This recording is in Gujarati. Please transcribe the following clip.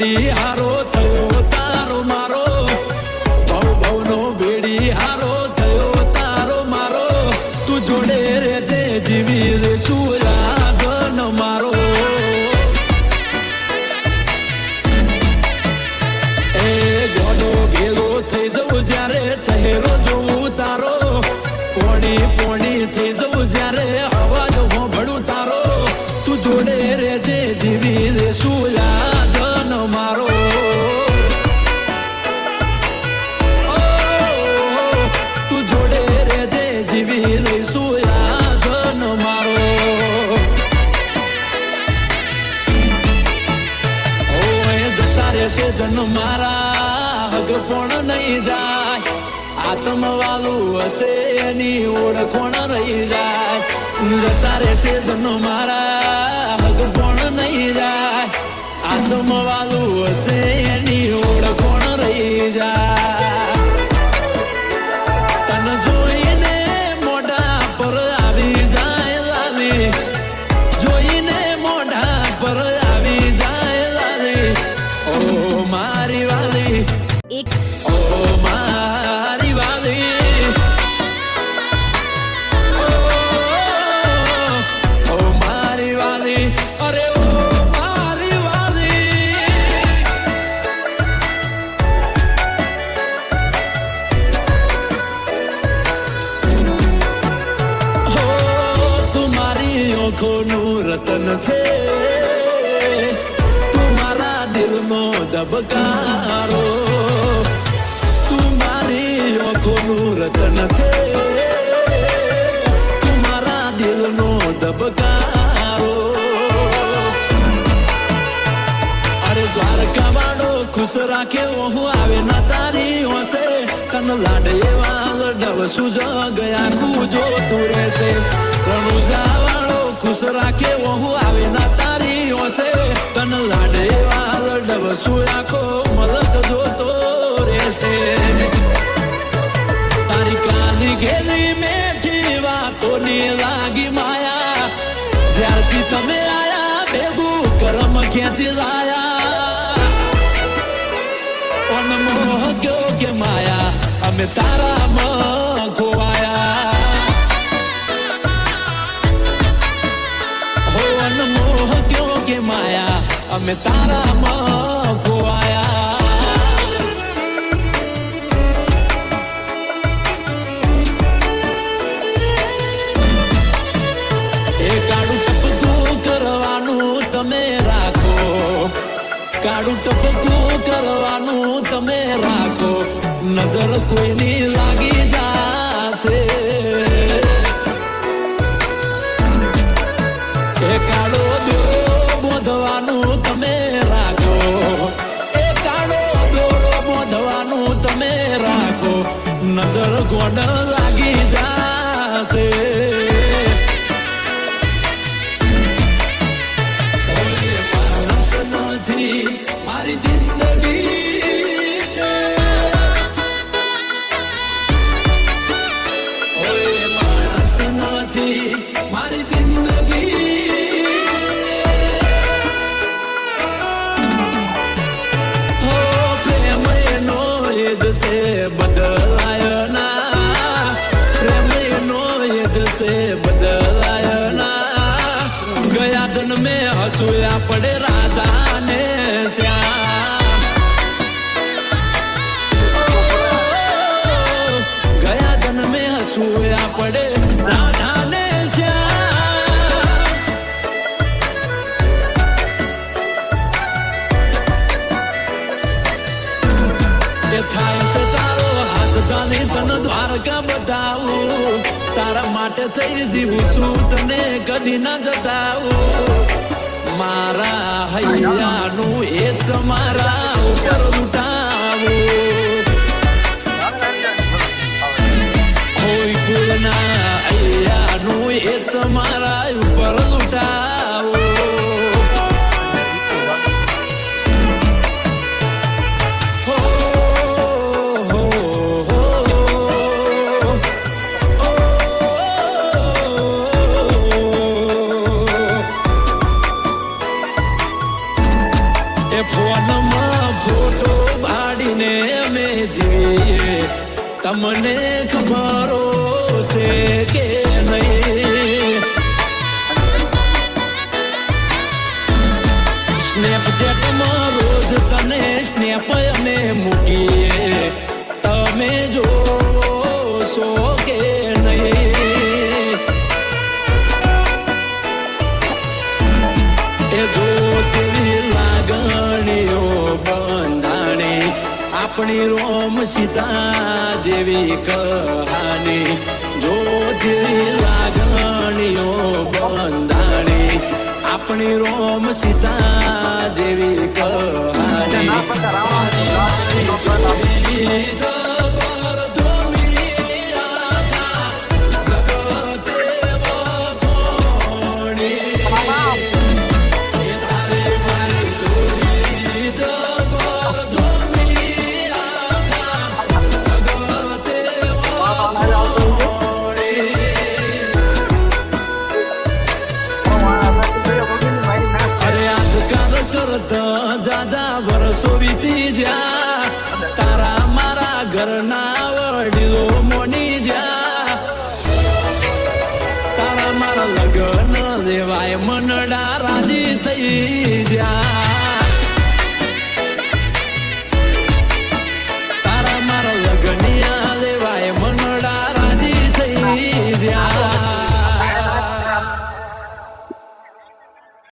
બેડી આત્મવાલું હશે એની ઓળખોણ રહી જાય. જતા રહેશે જનો મારા હક પણ નહીં જાય. આત્મવાલું હશે એની ઓળખોણ રહી જાય. તન જોઈને મોઢા પર આવી જાય લાલી. જોઈને મોઢા પર આવી જાય લાલી. ઓ મારી વાલી. એક ઓ મારી રતન છે. તું મારા દિલનો ધબકારો. તું મારી આંખોનું રતન છે. તું મારા દિલનો ધબકારો. અરે દ્વારકા વાળો ખુશ રાખે હું આવે ના તારી હોશે. કન લાડે એવા ડબ સુજ ગયા કુજો તું રહેશે. રણુજા વાળો ખુશ રાખે હું આવે ના તારી હોશે તન લાડે એવા લડવ સુરાખો મલક જોતો રહેશે. તારી કાલી ઘેરી મેઠી વાતોની લાગી માયા. જ્યારથી તમે આયા, ભેગું કરમ ખેંચી લાયા. અનમોહ કયો કે માયા? અમે તારા માં અમે તારામાં ખોવાયા એ કાળું ટપકું કરવાનું તમે રાખો કાળું ટપકું કરવાનું ગોડ લાગી જાશે દ્વારકા બતાવું તારા માટે થઈ જીવું છું, તને કદી ના જતાવું. મારા હૈયાનું એ તમારા તમને ખબર છે કે આપણી રોમ સીતા જેવી કહાની. જો જેવી લાગણીઓ બંધાણી. આપણી રોમ સીતા જેવી કહાની. વીતી જા તારા મારા ઘરના વડીલો મોની જા તારા મારા લગ્ન દેવાય મનડા રાજી થઈ જ્યાં.